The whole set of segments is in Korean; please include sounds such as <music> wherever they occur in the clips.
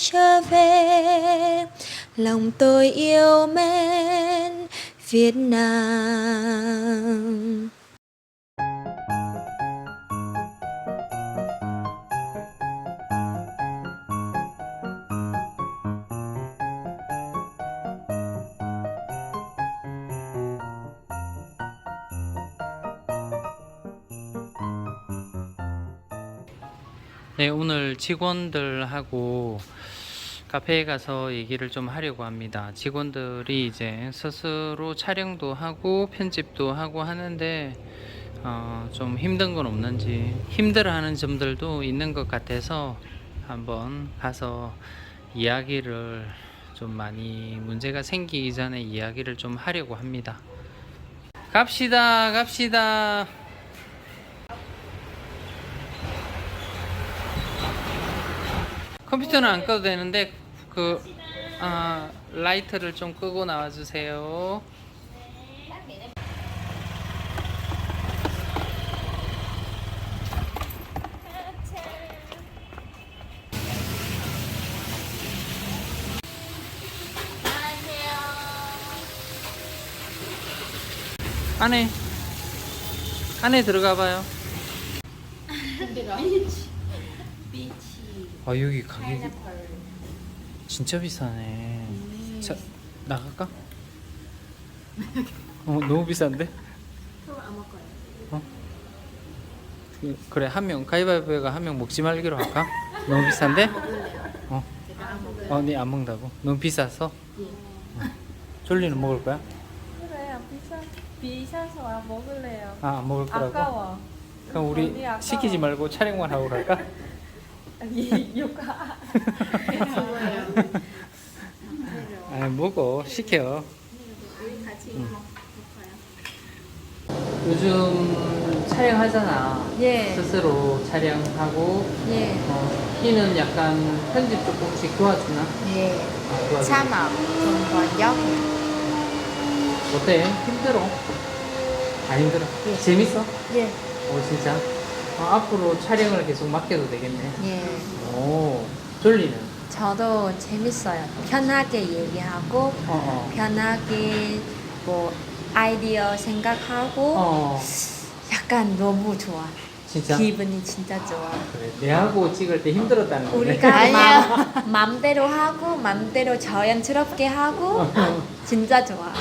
trở về lòng tôi yêu mến Việt Nam 네, 오늘 직원들하고 카페에 가서 얘기를 좀 하려고 합니다. 직원들이 이제 스스로 촬영도 하고 편집도 하고 하는데 어, 좀 힘든 건 없는지 힘들어하는 점들도 있는 것 같아서 한번 가서 이야기를 좀 많이 문제가 생기기 전에 이야기를 좀 하려고 합니다. 갑시다, 갑시다. 컴퓨터는 안 꺼도 되는데 그 아, 라이트를 좀 끄고 나와 주세요. 안에 안에 들어가 봐요. <laughs> 아 여기 가격이 진짜 비싸네. 자 나갈까? 어 너무 비싼데? 어? 그- 그래 한 명 가위바위보가 한 명 먹지 말기로 할까? 너무 비싼데? 어. 어네 안 먹는다고? 너무 비싸서? 어. 졸리는 먹을 거야? 그래요. 비싸 비싸서 안 먹을래요. 아 안 먹을 거라고? 아까워. 그럼 우리 언니 아까워. 시키지 말고 촬영만 하고 갈까? <laughs> 아니 <laughs> 육아. <laughs> 아 먹어 시켜. 응. 요즘 촬영하잖아. 예, 스스로 촬영하고 예, 어, 희는 약간 편집 조금씩 도와주나? 예 아, 도와주나? 참아 좀 번역 어때? 힘들어? 안 힘들어? 예. 재밌어? 예, 어 진짜? 어, 앞으로 촬영을 계속 맡겨도 되겠네. 예 오 졸리는? 저도 재밌어요 편하게 얘기하고 어 어. 편하게 뭐 아이디어 생각하고 어 약간 너무 좋아 진짜? 기분이 진짜 좋아 그래 내하고 찍을 때 힘들었다는 거네. 우리가 <laughs> 맘, 맘대로 하고 맘대로 자연스럽게 하고 <laughs> 진짜 좋아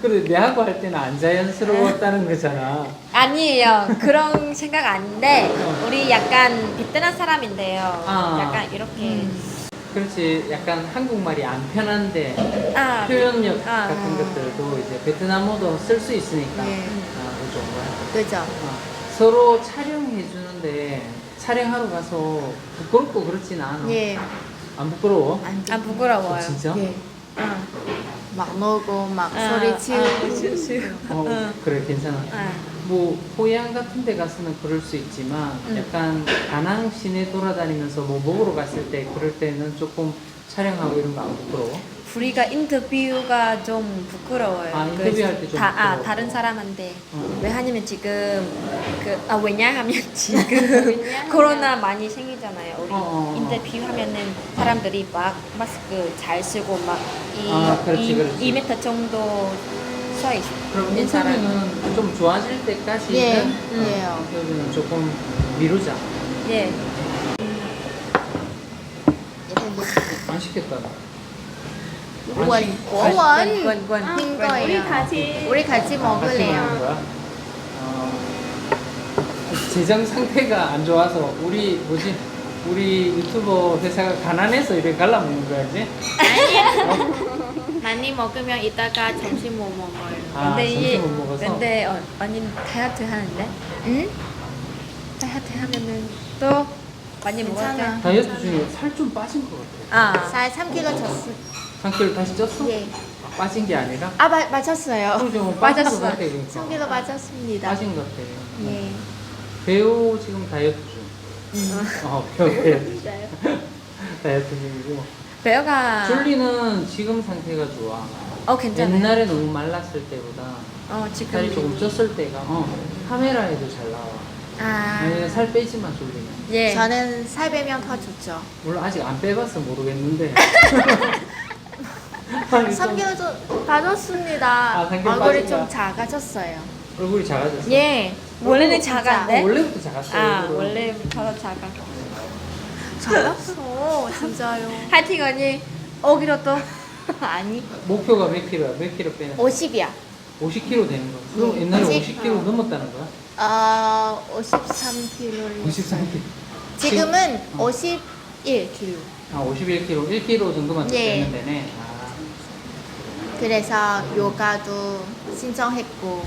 그래 내하고 할 때는 안 자연스러웠다는 <laughs> 거잖아. 아니에요 그런 생각 아닌데 우리 약간 베트남 사람인데요 아. 약간 이렇게 그렇지 약간 한국말이 안 편한데 아, 표현력 아. 같은 것들도 이제 베트남어도 쓸 수 있으니까 예. 아, 그거 좋은 거야. 그죠 어, 서로 촬영해 주는데 촬영하러 가서 부끄럽고 그렇진 않아. 예. 안 부끄러워? 안 부끄러워요 어, 진짜? 예. 어. 막 먹고 막 아, 소리 아, 지르고 지르고. 어, 그래 괜찮아. 아. 뭐 호양 같은 데 가서는 그럴 수 있지만 음. 약간 다낭 시내 돌아다니면서 뭐 먹으러 갔을 때 그럴 때는 조금 촬영하고 이런 거 안 부끄러워? 우리가 인터뷰가 좀 부끄러워요. 아, 그 인터뷰할 때좀 다, 아, 부끄러워. 다른 사람한테. 어. 왜 하냐면 지금 그 아, 왜냐하면 <laughs> 지금 코로나 많이 생기잖아요. 우리 어, 어, 어. 인터뷰 하면은 사람들이 막 마스크 잘 쓰고 막이 아, 그렇지, 이, 그렇지. 2m 정도 서 있, 그럼 있는 사람. 인터뷰는 좀 좋아질 때까지는 예, 어, 예요. 인터뷰는 조금 미루자. 예. 맛있겠다. 원, 권, 원, 권, 권. 흰 권. 거예요. 우리 같이 우리 같이 먹을래요. 거야? 어, 재정 상태가 안 좋아서 우리 뭐지? 우리 유튜버 회사가 가난해서 이렇게 갈라먹는 거야 이제? 많이 먹으면 이따가 점심 못 먹어요. 아, 근데 이게 점심 못 먹어서? 근데 어, 언니 다이어트 하는데 응? 다이어트 하면은 또 많이 먹어야 괜찮아. 돼. 다이어트 중에 살 좀 빠진 것 같아. 아. 살 3kg 쪘어. 3kg 다시 쪘어? 예. 아, 빠진 게 아니라? 아, 마, 맞았어요. 좀 빠졌어. 빠진 것 같아 그러니까. 3kg 빠졌습니다. 빠진 것 같아. 예. 배우 지금 다이어트 중. 음. 어, 배우 <laughs> 다이어트 중. <laughs> 다이어트 중이고. 배우가 줄리는 지금 상태가 좋아. 어 괜찮아요. 옛날에 너무 말랐을 때보다 어 지금 살이 조금 쪘을 때가 어, 카메라에도 잘 나와. 아, 아니면 살 빼지만 졸리면. 예. 저는 살 빼면 더 좋죠. 물론 아직 안 빼봐서 모르겠는데. <laughs> 아니, 좀 3개월 좀 빠졌습니다. 아, 3개월 얼굴이 빠진다. 좀 작아졌어요. 얼굴이 작아졌어. 예. 원래는 진짜. 작았는데. 어, 원래부터 작았어요. 아, 얼굴은. 원래부터 작아. 작았어, <laughs> 진짜요. 하여튼 언니, 오기로 또. <laughs> 아니. 목표가 몇 킬로야? 몇 킬로 빼는? 50이야. 50킬로 되는 거야. 그럼 옛날에 50, 50킬로 넘었다는 거야? 어, 53kg. 53킬로. 지금은 어. 51kg. 아, 51킬로, 1킬로 정도만 더 예. 빼면 되네. 아, 그래서 요가도 신청했고,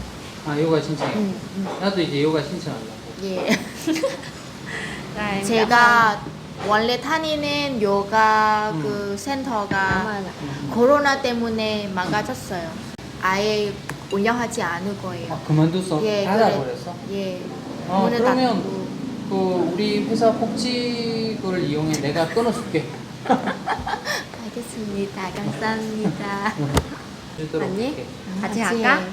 아 요가 신청해. 음, 음, 나도 이제 요가 신청하려고. 예. 네, <laughs> 제가 원래 다니는 요가 음. 그 센터가 음. 코로나 때문에 망가졌어요. 아예 운영하지 않을 거예요. 아, 그만뒀어? 예, 닫아버렸어? 예. 어, 문을 그러면 닫고. 그 우리 회사 복직을 이용해 내가 끊어줄게. <laughs> 알겠습니다. 감사합니다. 언니? 할게. 같이 할까? 해.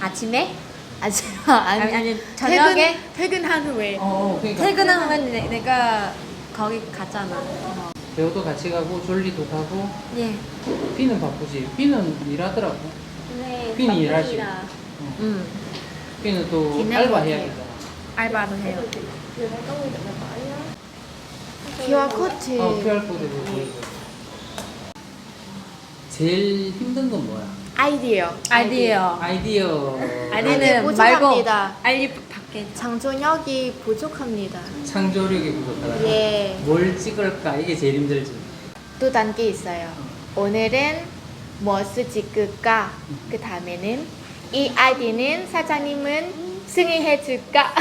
아침에? 아직 <laughs> 아니, 아니 아니, 저녁에? 퇴근, 퇴근한 후에 어, 어, 그러니까 퇴근하면 내, 내가 거기 갔잖아. 배우도 같이 가고 졸리도 가고 예. 비는 바쁘지. 비는 일하더라고. 네. 빈이 일하지. 바쁩니다. 어. 음. 비는 또 알바 못해요. 해야겠잖아. 알바도 해요. QR 코드 어, QR 코드로 보여줘. 제일 힘든 건 뭐야? 아이디어 아이디어. 아이디어. 아니, 말고 부족합니다. 알리 밖에. 창조력이 부족합니다. 창조력이 부족하다. 예. 뭘 찍을까? 이게 제일 힘들지. 또 단계 있어요. 오늘은 무엇을 찍을까? 그 다음에는 이 아이디는 사장님은 승인해 줄까?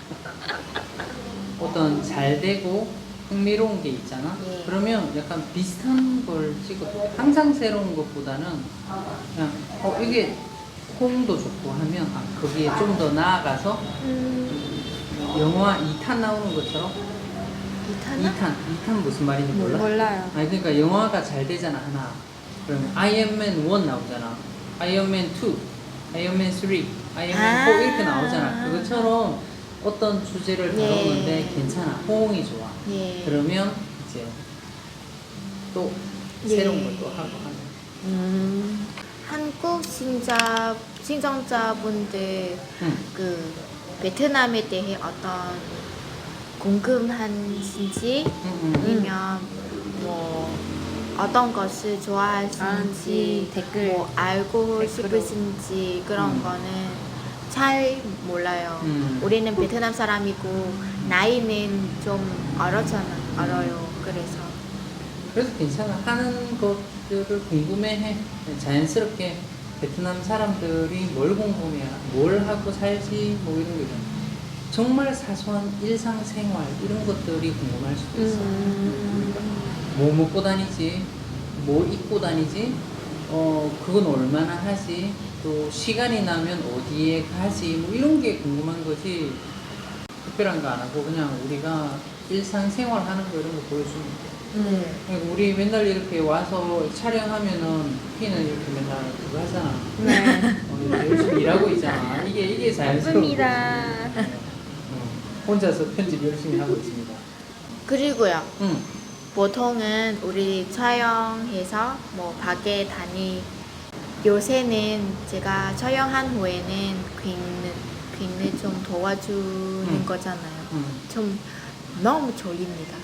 <laughs> 어떤 잘 되고 흥미로운 게 있잖아. 예. 그러면 약간 비슷한 걸 찍어도 돼. 항상 새로운 것보다는 그냥 어 이게 호응도 좋고 하면 아 거기에 좀 더 나아가서 영화 2탄 나오는 것처럼 이타나? 2탄 2탄 무슨 말인지 몰라? 몰라요. 아니 그러니까 영화가 잘 되잖아 하나. 그러면 아이언맨 1 나오잖아. 아이언맨 2, 아이언맨 3, 아이언맨 4 아. 이렇게 나오잖아. 그것처럼 어떤 주제를 예. 다루는데 괜찮아. 호응이 좋아. 예. 그러면 이제 또 예. 새로운 걸 또 하고 하는. 음, 한국 신자 신청자분들 응. 그 베트남에 대해 어떤 궁금한지. 아니면 뭐 어떤 것을 좋아하시는지 아는지 댓글. 뭐 알고 댓글로. 싶으신지 그런 음. 거는 잘 몰라요. 음. 우리는 베트남 사람이고 나이는 좀 어렸잖아, 어려요. 그래서 그래서 괜찮아. 하는 것들을 궁금해해. 자연스럽게 베트남 사람들이 뭘 궁금해야, 뭘 하고 살지, 뭐 이런 거 있잖아. 정말 사소한 일상생활 이런 것들이 궁금할 수도 있어. 뭐 먹고 다니지, 뭐 입고 다니지, 어 그건 얼마나 하지, 또 시간이 나면 어디에 가지, 뭐 이런 게 궁금한 거지. 특별한 거 안 하고 그냥 우리가 일상생활 하는 거 이런 거 보여주면 돼. 네. 그러니까 우리 맨날 이렇게 와서 촬영하면은 피는 이렇게 맨날 그거 하잖아. 네. 어, 열심히 일하고 있잖아. 이게 이게 자연스럽고. 예쁩니다. 어, 혼자서 편집 열심히 하고 있습니다. 그리고요. 응. 보통은 우리 촬영해서 뭐 밖에 다니 요새는 제가 촬영한 후에는 퀸을 퀸을 좀 도와주는 음. 거잖아요. 응. 좀 너무 졸립니다.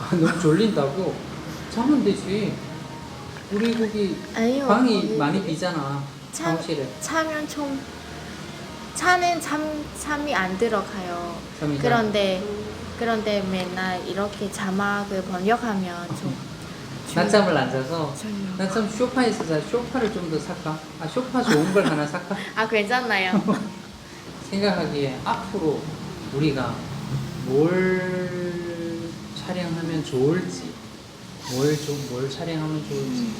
아, 너무 졸린다고? 자면 되지. 우리 거기 아니요. 방이 거기 많이 비잖아. 참- 사무실에. 차면 좀 차는 참 잠이 안 들어가요. 잠이 잘- 그런데 그런데 맨날 이렇게 자막을 번역하면 좀 낮잠을 안 자서. 낮잠 쇼파에서 자 쇼파를 좀 더 살까? 아 쇼파 좋은 걸 하나 살까? <laughs> 아 괜찮나요? <laughs> 생각하기에 앞으로 우리가 뭘 촬영하면 좋을지 뭘, 좀, 뭘 촬영하면 좋을지.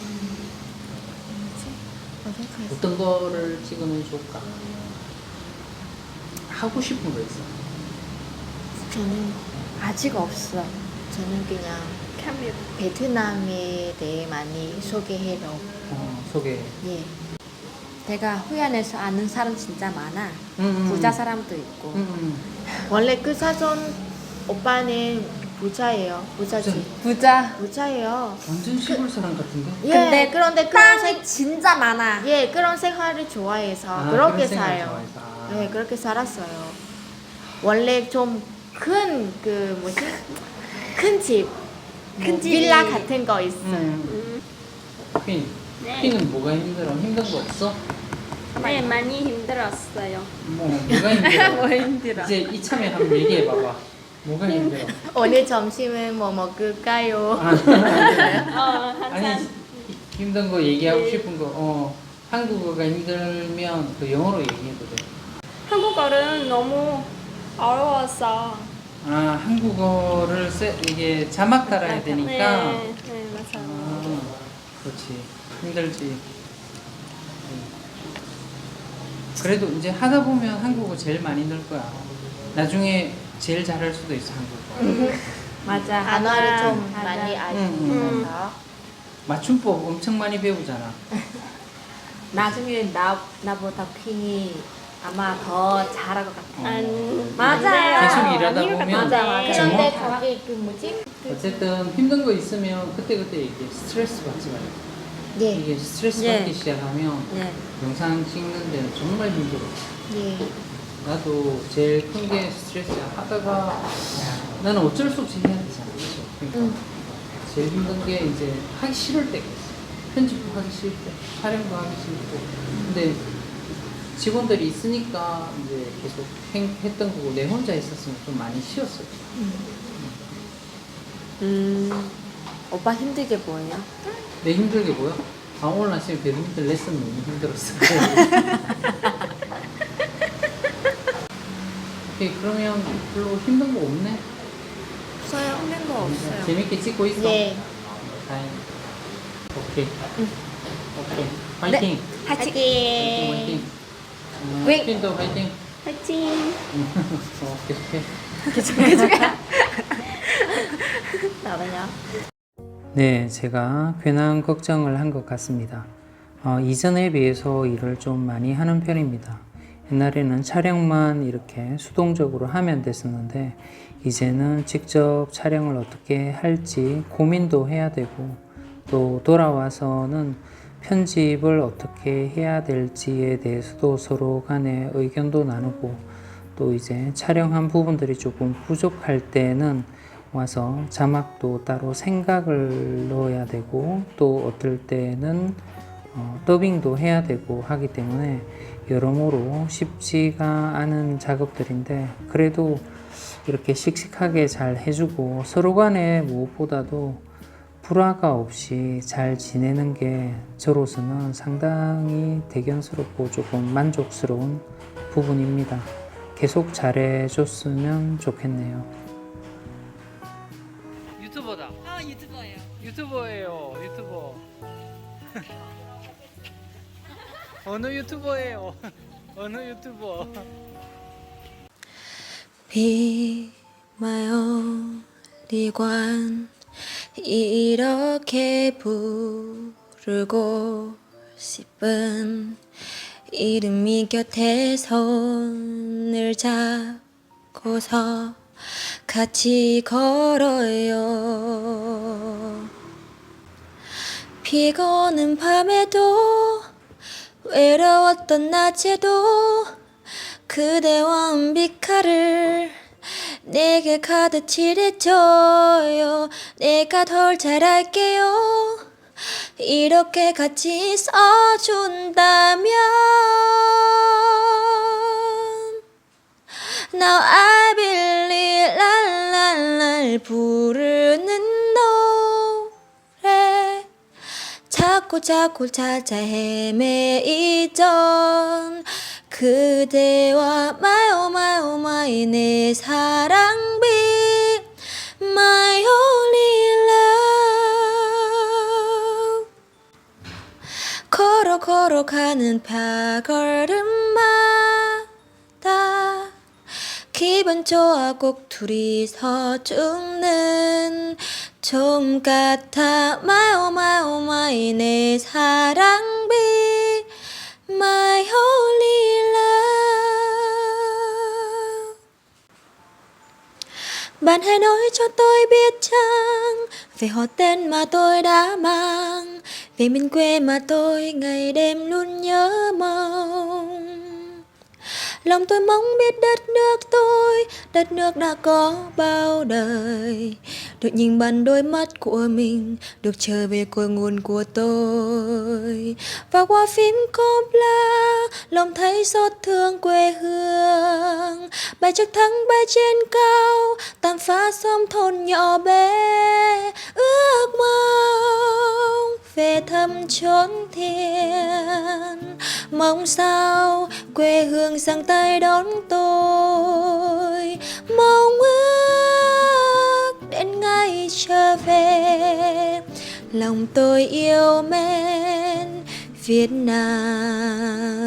어떤 거를 찍으면 좋을까 하고 싶은 거 있어 저는 아직 없어. 저는 그냥 베트남에 대해 많이 소개해요. 어, 소개 예. 내가 후연에서 아는 사람 진짜 많아. 음, 음. 부자 사람도 있고. 음, 음. 원래 그 사전 오빠는 부자예요. 부자지. 부자. 부자예요. 완전 시골 사람 같은데? 예, 근데 그런데 그런 땅이 생, 진짜 많아. 예, 그런 생활을 좋아해서 아, 그렇게 그런 생각 살아요. 좋아해서. 아. 네, 그렇게 살았어요. 원래 좀 큰 그 뭐지? 큰 집, 뭐 큰 집이- 빌라 같은 거 있어. 요 음. 퀸, 네. 퀸은 뭐가 힘들어? 힘든 거 없어? 네, 많이 힘들었어요. 뭐 뭐가 힘들어? <laughs> 뭐 힘들어? 이제 이참에 한번 얘기해 봐봐. 뭐가 힘들어? <laughs> 오늘 점심은 뭐 먹을까요? 아, <laughs> 어, 항상 아니 힘든 거 얘기하고 싶은 거. 어 한국어가 힘들면 그 영어로 얘기해도 돼. 한국어는 너무 어려워서. 아 한국어를 세, 이게 자막 달아야 되니까. 네, 네, 맞아요. 아, 그렇지 힘들지. 음. 그래도 이제 하다 보면 한국어 제일 많이 늘 거야. 나중에 제일 잘할 수도 있어 한국어. <laughs> 맞아. 단어를 좀 맞아. 많이 음, 알면서 맞춤법 엄청 많이 배우잖아. <laughs> 나중에 나 나보다 퀸이 아마 더 잘할 것 같아. 안, 맞아요. 계속 일하다 것 보면 맞아, 같아. 맞아. 그런데 정확하다. 거기 그 뭐지? 어쨌든 힘든 거 있으면 그때 그때 얘기해. 스트레스 받지 말고. 예, 이게 스트레스 예. 받기 시작하면 네. 영상 찍는 데는 정말 힘들어. 예. 나도 제일 큰 게 스트레스야. 하다가 나는 어쩔 수 없이 해야 되잖아. 그죠? 그러니까 음. 제일 힘든 게 이제 하기 싫을 때가 있어. 편집도 하기 싫을 때, 촬영도 하기 싫고. 근데 직원들이 있으니까 이제 계속 행, 했던 거고 내 혼자 있었으면 좀 많이 쉬었을 거야. 음. 오빠 힘들게 보여요? 내 힘들게 보여? 아 오늘 아침에 배드민턴 레슨 너무 힘들었어. <laughs> 오케이 그러면 별로 힘든 거 없네. 없어요. 힘든 거 없어요. 재밌게 찍고 있어. 예. 다행. 오케이. 오케이. 화이팅. 화이팅. 화이팅. 화이팅. 어, 윙. 퀸도 화이팅. 화이팅! 어, 계속해. <laughs> <laughs> 나와요. 네, 제가 괜한 걱정을 한 것 같습니다. 어, 이전에 비해서 일을 좀 많이 하는 편입니다. 옛날에는 촬영만 이렇게 수동적으로 하면 됐었는데, 이제는 직접 촬영을 어떻게 할지 고민도 해야 되고, 또 돌아와서는 편집을 어떻게 해야 될지에 대해서도 서로 간에 의견도 나누고, 또 이제 촬영한 부분들이 조금 부족할 때는 와서 자막도 따로 생각을 넣어야 되고 또 어떨 때는 어, 더빙도 해야 되고 하기 때문에 여러모로 쉽지가 않은 작업들인데 그래도 이렇게 씩씩하게 잘 해주고 서로 간에 무엇보다도 불화가 없이 잘 지내는 게 저로서는 상당히 대견스럽고 조금 만족스러운 부분입니다. 계속 잘해줬으면 좋겠네요. 유튜버다. 아 유튜버예요. 유튜버예요. 유튜버. <laughs> 어느 유튜버예요? <laughs> 어느 유튜버? Be my only one 이렇게 부르고 싶은 이름이 곁에 손을 잡고서 같이 걸어요. 오는 밤에도 외로웠던 낮에도 그대와 은빛깔을 내게 가득 칠해줘요. 내가 덜 잘할게요. 이렇게 같이 써준다면 Now I believe 랄랄랄 부르는 노래 자꾸 자꾸 찾아 헤매이던 그대와 my oh my oh my 내 사랑빛 my only love. 걸어 걸어 가는 발걸음마다 기분 좋아 꼭 둘이서 죽는 좀 같아 my oh my oh my 내 사랑빛 my my Bạn hãy nói cho tôi biết chăng Về họ tên mà tôi đã mang, Về miền quê mà tôi ngày đêm luôn nhớ mong. Lòng tôi mong biết đất nước tôi, Đất nước đã có bao đời. Được nhìn bằng đôi mắt của mình, Được trở về cội nguồn của tôi. Và qua phim Copla Lòng thấy xót thương quê hương. Bài trực thăng bay trên cao, Tàn phá xóm thôn nhỏ bé. Ước mong về thăm chốn thiên. Mong sao quê hương giang tay đón tôi. Mong ước đến ngày trở về. Lòng tôi yêu mến Việt Nam.